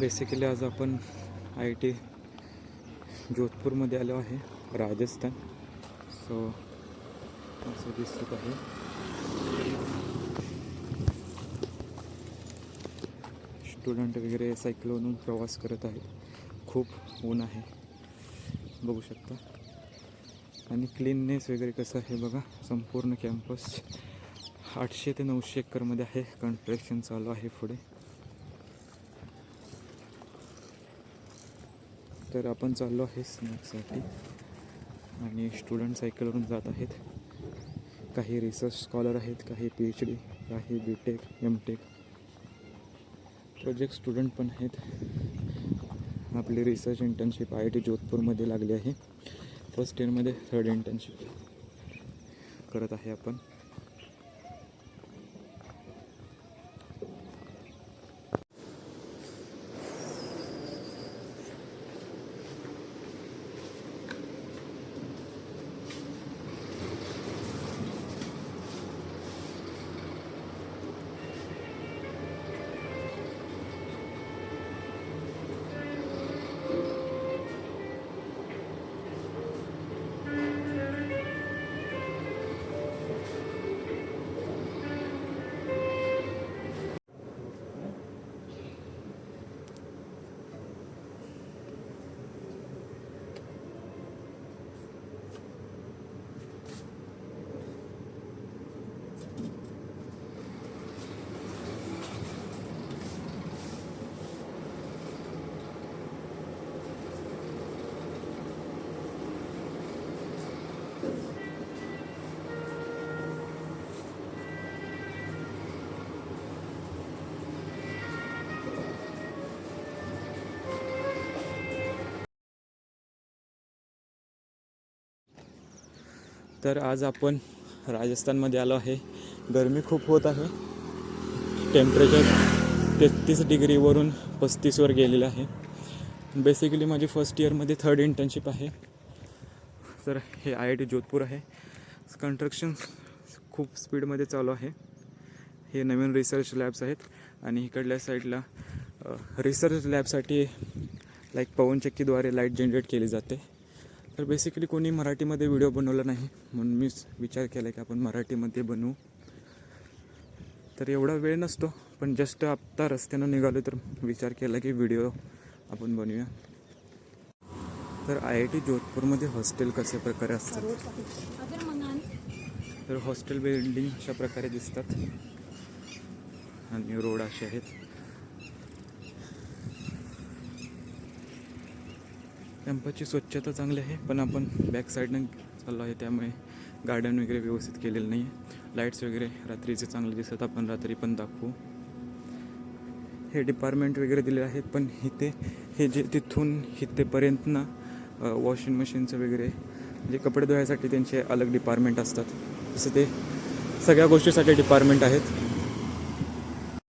Basically आज आपण I T जोधपूरमध्ये आलो आहे राजस्थान. सो असं दिसत आहे. स्टुडंट वगैरे सायकलवरून प्रवास करत आहेत. खूप ऊन आहे. बघू शकता. आणि क्लीननेस वगैरे कसं आहे बघा. संपूर्ण कॅम्पस आठशे ते नऊशे एकरमध्ये आहे. कन्स्ट्रक्शन चालू आहे पुढे. तर आपण चाललो आहे स्नॅक्ससाठी. आणि स्टुडंट सायकलवरून जात आहेत. काही रिसर्च स्कॉलर आहेत काही पी एच डी काही B tech M tech project student पण आहेत. आपली research internship I I T जोधपूरमध्ये लागली आहे. फर्स्ट इयरमध्ये थर्ड इंटर्नशिप करत आहे आपण. तर आज आपण राजस्थानमध्ये आलो आहे. गरमी खूप होत आहे. टेम्परेचर तेहतीस डिग्रीवरून पस्तीसवर गेलेलं आहे. बेसिकली माझी फर्स्ट इयरमध्ये थर्ड इंटर्नशिप आहे. तर हे आय आय टी जोधपूर आहे. कन्स्ट्रक्शन खूप स्पीडमध्ये चालू आहे. हे नवीन रिसर्च लॅब्स आहेत आणि इकडल्या साईडला रिसर्च लॅबसाठी लाईक पवनचक्कीद्वारे लाइट जनरेट केली जाते. तर बेसिकली कोणी मराठीमध्ये व्हिडिओ बनवला नाही म्हणून मी विचार केला की आपण मराठीमध्ये बनवू. तर एवढा वेळ नसतो पण जस्ट आत्ता रस्त्यानं निघालो तर विचार केला की व्हिडिओ आपण बनवूया. तर आय आय टी जोधपूरमध्ये हॉस्टेल कशा प्रकारे असतात? तर हॉस्टेल बिल्डिंग अशा प्रकारे दिसतात. आणि रोड असे आहेत. कॅम्पसची स्वच्छता चांगली आहे पण आपण बॅक साईडनं चाललो आहे त्यामुळे गार्डन वगैरे व्यवस्थित केलेलं नाही आहे लाईट्स वगैरे रात्रीचे चांगले दिसतात आपण रात्री पण दाखवू. हे डिपार्टमेंट वगैरे दिले आहेत पण इथे हे जे तिथून इथेपर्यंत ना वॉशिंग मशीनचं वगैरे जे कपडे धुवायसाठी त्यांचे अलग डिपार्टमेंट असतात. तसं ते सगळ्या गोष्टीसाठी डिपार्टमेंट आहेत.